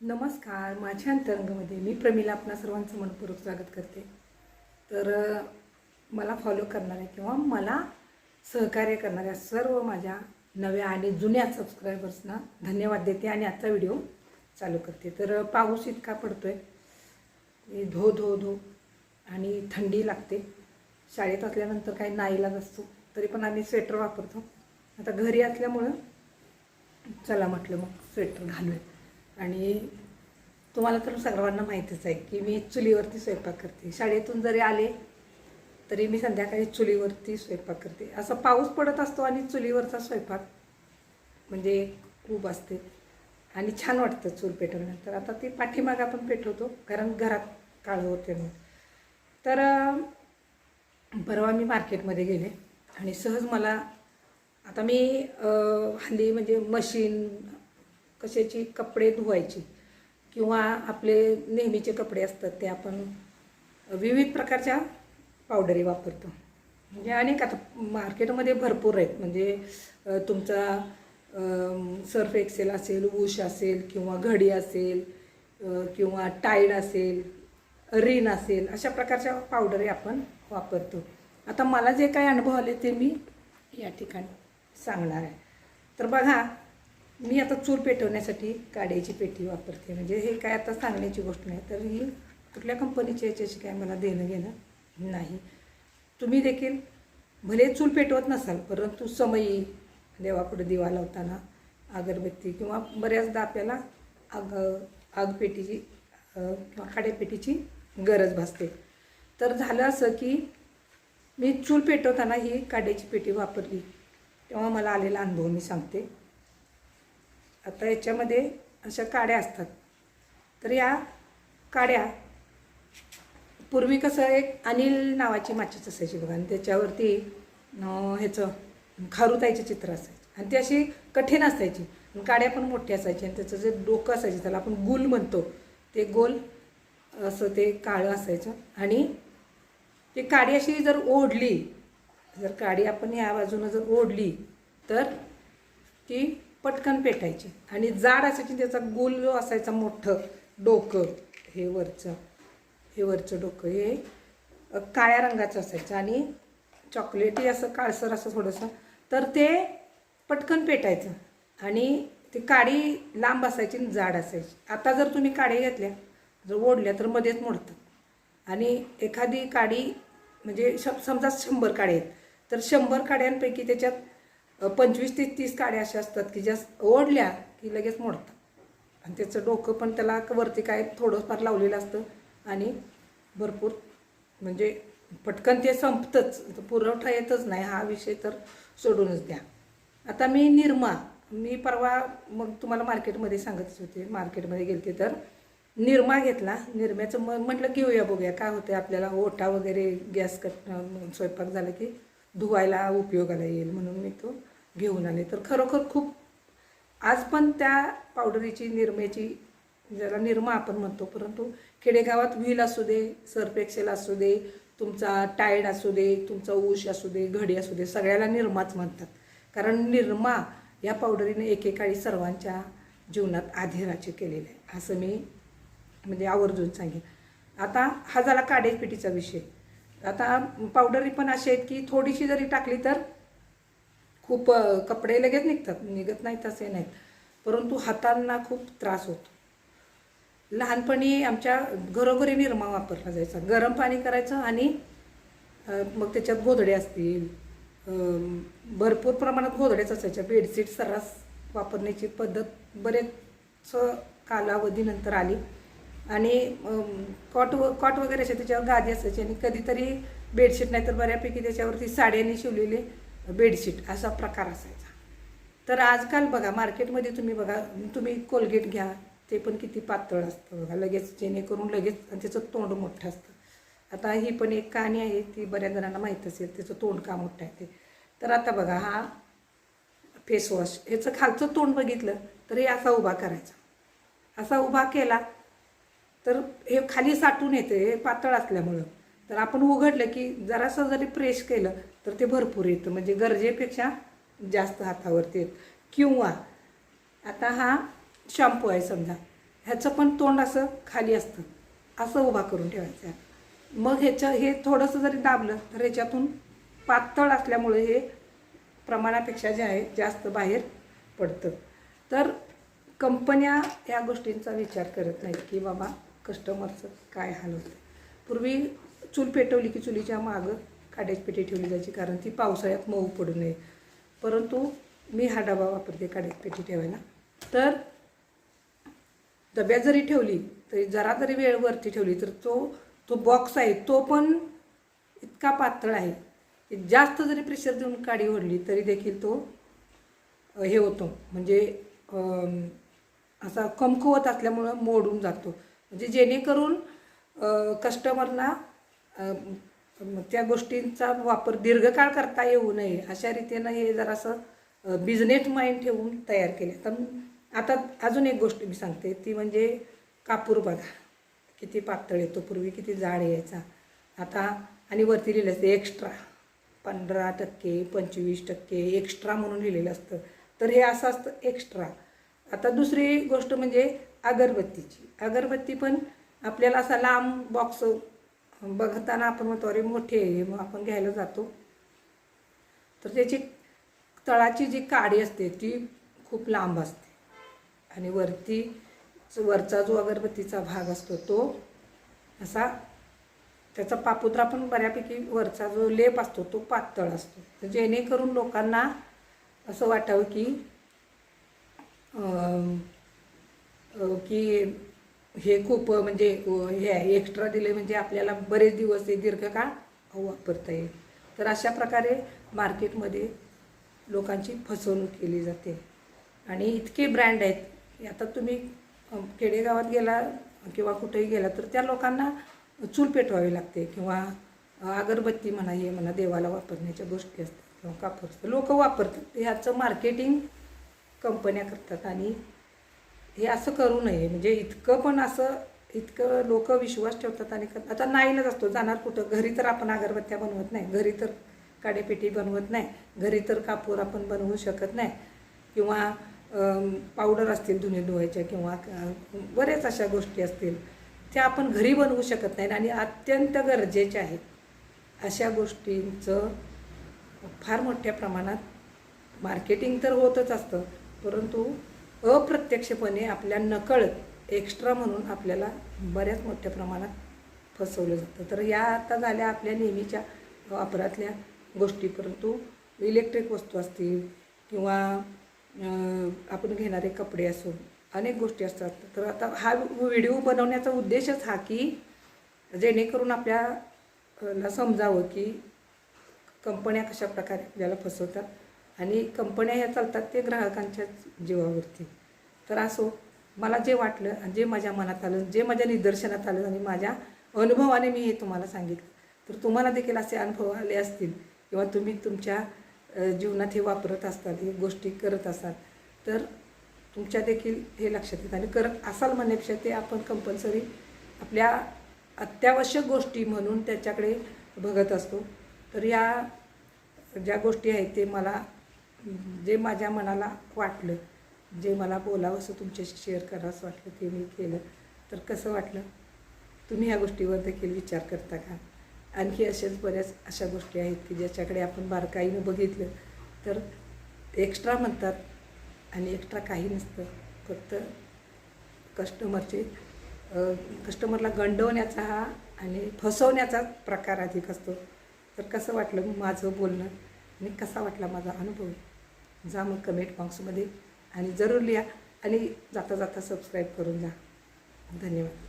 नमस्कार माझ्या अंतरंगामध्ये मी प्रमिला आपणा सर्वांचं मनपूर्वक स्वागत करते. तर मला फॉलो करणाऱ्या किंवा मला सहकार्य करणाऱ्या सर्व माझ्या नव्या आणि जुन्या सबस्क्रायबर्सना धन्यवाद देते आणि आजचा व्हिडिओ चालू करते. तर पाऊस इतका पडतो आहे धो धो धो आणि थंडी लागते. शाळेत असल्यानंतर काही नाईलाज असतो तरी पण आम्ही स्वेटर वापरतो. आता घरी असल्यामुळं चला म्हटलं मग स्वेटर घालूया आणि तुम्हाला तर सर्वांना माहीतच आहे की मी चुलीवरती स्वयंपाक करते. शाळेतून जरी आले तरी मी संध्याकाळी चुलीवरती स्वयंपाक करते. असं पाऊस पडत असतो आणि चुलीवरचा स्वयंपाक म्हणजे खूप असते. आणि छान वाटतं चूल पेटवल्यानंतर आता ती पाठीमाग आपण पेटवतो कारण घरात काळं होते मग तर परवा मी मार्केटमध्ये गेले आणि सहज मला आता मी हल्ली म्हणजे मशीन कशाची कपडे धुवायची किंवा आपले नेहमीचे कपडे असतात ते आपण विविध प्रकारच्या पावडरी वापरतो. म्हणजे अनेक आता मार्केटमध्ये भरपूर आहेत. म्हणजे तुमचा सर्फ एक्सेल असेल उश असेल किंवा घडी असेल किंवा टाईड असेल रिन असेल अशा प्रकारच्या पावडरी आपण वापरतो. आता मला जे काही अनुभव आले ते मी या ठिकाणी सांगणार आहे. तर बघा मी आता चूल पेटवण्यासाठी काड्याची पेटी वापरते. म्हणजे हे काय आता सांगण्याची गोष्ट नाही. तर ही कुठल्या कंपनीची याच्याशी काय मला देणं घेणं नाही. तुम्ही देखील भले चूल पेटवत नसाल परंतु समयी देवापुढे दिवा लावताना अगरबत्ती किंवा बऱ्याचदा आपल्याला आग आगपेटीची किंवा काड्यापेटीची गरज भासते. तर झालं असं की मी चूल पेटवताना ही काड्याची पेटी वापरली. तेव्हा मला आलेला अनुभव मी सांगते. आता याच्यामध्ये अशा काड्या असतात. तर या काड्या पूर्वी कसं एक अनिल नावाची माचीच असायची बघा आणि त्याच्यावरती ह्याचं खारुताईचे चित्र असायचे. आणि ती अशी कठीण असायची. आणि काड्या पण मोठी असायची आणि त्याचं जे डोकं असायचं त्याला आपण गुल म्हणतो. ते गोल असं ते काळं असायचं. आणि ती काडी अशी जर ओढली जर काडी आपण या बाजूनं जर ओढली तर ती पटकन पेटायची. आणि जाड असायची त्याचा गोल जो असायचा मोठं. डोकं. हे वरचं. हे वरचं डोकं. हे काळ्या रंगाचं असायचं. आणि चॉकलेटी असं काळसर असं थोडंसं. तर ते पटकन पेटायचं. आणि ती काडी लांब असायची आणि जाड असायची. आता जर तुम्ही काड्या घेतल्या जर ओढल्या तर मध्येच मोडतात. आणि एखादी काडी म्हणजे श समजा शंभर काड्या आहेत. तर शंभर काड्यांपैकी त्याच्यात पंचवीस ते तीस काड्या अशा असतात की ज्या ओढल्या की लगेच मोडतात. आणि त्याचं डोकं पण त्याला वरती काय थोडंफार लावलेलं असतं आणि भरपूर म्हणजे पटकन ते संपतंच. पुरवठा येतच नाही. हा विषय तर सोडूनच द्या. आता मी निर्मा मी परवा मग तुम्हाला मार्केटमध्ये सांगतच होते. मार्केटमध्ये गेलते तर निरमा घेतला. निरम्याचं मग म्हटलं घेऊया बघूया. काय होतं आपल्याला? ओटा वगैरे गॅस कट स्वयंपाक झाला की धुवायला उपयोगाला येईल म्हणून मी तो घेऊन आले. तर खरोखर खूप आज पण त्या पावडरीची निरमेची ज्याला निरमा आपण म्हणतो परंतु खेडेगावात व्हील असू दे सर्फ एक्सेल असू दे तुमचा टायड असू दे तुमचा ऊश असू दे घडी असू दे सगळ्याला निरमाच म्हणतात. कारण निरमा या पावडरीने एकेकाळी सर्वांच्या जीवनात आधीराचे केलेले आहे. असं मी म्हणजे आवर्जून सांगेन. आता हा झाला काडेपिटीचा विषय. आता पावडरी पण अशी आहेत की थोडीशी जरी टाकली तर खूप कपडे लगेच निघतात. निघत नाहीत असे नाहीत. परंतु हातांना खूप त्रास होतो. लहानपणी आमच्या घरोघरी निरमा वापरला जायचा. गरम पाणी करायचं आणि मग त्याच्यात गोधडे असतील. भरपूर प्रमाणात गोधड्याच असायच्या बेडशीट सर्रास वापरण्याची पद्धत बरेच कालावधीनंतर आली. आणि कॉट व कॉट वगैरे असे त्याच्यावर गादी असायची आणि कधीतरी बेडशीट नाही तर बऱ्यापैकी त्याच्यावरती साड्यांनी शिवलेले बेडशीट असा प्रकार असायचा. तर आजकाल बघा मार्केटमध्ये तुम्ही बघा तुम्ही कोलगेट घ्या ते पण किती पातळ असतं बघा लगेच जेणेकरून लगेच आणि त्याचं तोंड मोठं असतं. आता ही पण एक कहाणी आहे ती बऱ्याच जणांना माहीत असेल त्याचं तोंड का मोठं आहे ते. तर आता बघा हा फेसवॉश ह्याचं खालचं तोंड बघितलं तर हे असा उभा करायचा. असा उभा केला तर हे खाली साठून येते हे पातळ असल्यामुळं. तर आपण उघडलं की जरासं जरी प्रेस केलं तर ते भरपूर येतं. म्हणजे गरजेपेक्षा जास्त हातावरती येत. किंवा आता हा शॅम्पू आहे समजा. ह्याचं पण तोंड असं खाली असतं. असं उभा करून ठेवायचं आहे. मग ह्याचं हे थोडंसं जरी दाबलं तर ह्याच्यातून पातळ असल्यामुळे हे प्रमाणापेक्षा जे आहे जास्त बाहेर पडतं. तर कंपन्या या गोष्टींचा विचार करत नाहीत की बाबा कस्टमरचं काय हाल होतं. पूर्वी चूल पेटवली की चुलीच्या मागं काड्याची पेटी ठेवली जायची कारण ती पावसाळ्यात मऊ पडू नये. परंतु मी हा डबा वापरते काड्याची पेटी ठेवायला. तर डब्यात जरी ठेवली तरी जरा जरी वेळ वरती ठेवली तर तो तो बॉक्स आहे तो पण इतका पातळ आहे की जास्त जरी प्रेशर देऊन काडी ओढली तरी देखील तो हे होतो. म्हणजे असा कमकुवत असल्यामुळं मोडून जातो. म्हणजे जेणेकरून कस्टमरना त्या गोष्टींचा वापर दीर्घकाळ करता येऊ नये अशा रीतीनं हे जरासं बिझनेस माइंड ठेवून तयार केले. तर आता अजून एक गोष्ट मी सांगते ती म्हणजे कापूर बघा. किती पातळ येतो पूर्वी किती जाड यायचा. आता आणि वरती लिहिलं असतं एक्स्ट्रा पंधरा टक्के पंचवीस टक्के एक्स्ट्रा म्हणून लिहिलेलं असतं. तर हे असं असतं एक्स्ट्रा आता दुसरी गोष्ट म्हणजे अगरबत्तीची. अगरबत्ती पण आपल्याला असा लांब बॉक्स बघताना आपण म्हणतो अरे मोठे मग आपण घ्यायला जातो. तर त्याची तळाची जी काडी असते ती खूप लांब असते. आणि वरती वरचा जो अगरबत्तीचा भाग असतो तो असा त्याचा पापुद्रा पण बऱ्यापैकी वरचा जो लेप असतो तो पातळ असतो. तर जेणेकरून लोकांना असं वाटावं की की हे खूप म्हणजे हे आहे एक्स्ट्रा दिले म्हणजे आपल्याला बरेच दिवस हे दीर्घकाळ वापरता येईल. तर अशा प्रकारे मार्केटमध्ये लोकांची फसवणूक केली जाते. आणि इतके ब्रँड आहेत आता तुम्ही खेडेगावात गेला किंवा कुठेही गेला तर त्या लोकांना चूल पेटवावी लागते किंवा अगरबत्ती म्हणा हे म्हणा देवाला वापरण्याच्या गोष्टी असतात किंवा कापूर लोक वापरतात ह्याचं मार्केटिंग कंपन्या करतात आणि हे असं करू नये. म्हणजे इतकं पण असं इतकं लोक विश्वास ठेवतात आणि आता नाईलाच असतो. जाणार कुठं? घरी तर आपण अगरबत्त्या बनवत नाही. घरी तर काडेपेटी बनवत नाही. घरी तर कापूर आपण बनवू शकत नाही. किंवा पावडर असतील धुणे धुवायच्या किंवा बऱ्याच बरेच अशा गोष्टी असतील. त्या आपण घरी बनवू शकत नाही आणि अत्यंत गरजेच्या आहेत. अशा गोष्टींचं फार मोठ्या प्रमाणात मार्केटिंग तर होतच असतं. परंतु अप्रत्यक्षपणे आपल्या नकळत एक्स्ट्रा म्हणून आपल्याला बऱ्याच मोठ्या प्रमाणात फसवलं जातं. तर या आता झाल्या आपल्या नेहमीच्या वापरातल्या गोष्टी. परंतु इलेक्ट्रिक वस्तू असतील किंवा आपण घेणारे कपडे असो अनेक गोष्टी असतात. तर आता हा व्हिडिओ बनवण्याचा उद्देशच हा की जेणेकरून आपल्याला समजावं की कंपन्या कशा प्रकारे आपल्याला फसवतात. आणि कंपन्या ह्या चालतात ते ग्राहकांच्याच जीवावरती. तर असो मला जे वाटलं आणि जे माझ्या मनात आलं जे माझ्या निदर्शनात आलं आणि माझ्या अनुभवाने मी हे तुम्हाला सांगितलं तर तुम्हाला देखील असे अनुभव आले असतील किंवा तुम्ही तुमच्या जीवनात हे वापरत असतात हे गोष्टी करत असाल तर तुमच्या देखील हे लक्षात येतं. आणि करत असाल म्हणण्यापेक्षा ते आपण कंपल्सरी आपल्या अत्यावश्यक गोष्टी म्हणून त्याच्याकडे बघत असतो. तर या ज्या गोष्टी आहेत ते मला जे माझ्या मनाला वाटलं जे मला बोलावं असं तुमच्याशी शेअर करावंसं वाटलं ते मी केलं. तर कसं वाटलं? तुम्ही ह्या गोष्टीवर देखील विचार करता का? आणखी असेच बऱ्याच अशा गोष्टी आहेत की ज्याच्याकडे आपण बारकाईनं बघितलं तर एक्स्ट्रा म्हणतात आणि एक्स्ट्रा काही नसतं. फक्त कस्टमरचे कस्टमरला गंडवण्याचा हा आणि फसवण्याचा प्रकार अधिक असतो. तर कसं वाटलं माझं बोलणं? आणि कसा वाटला माझा अनुभव? जा मग कमेंट बॉक्समध्ये आणि जरूर लिहा आणि जाता जाता सबस्क्राईब करून जा. धन्यवाद.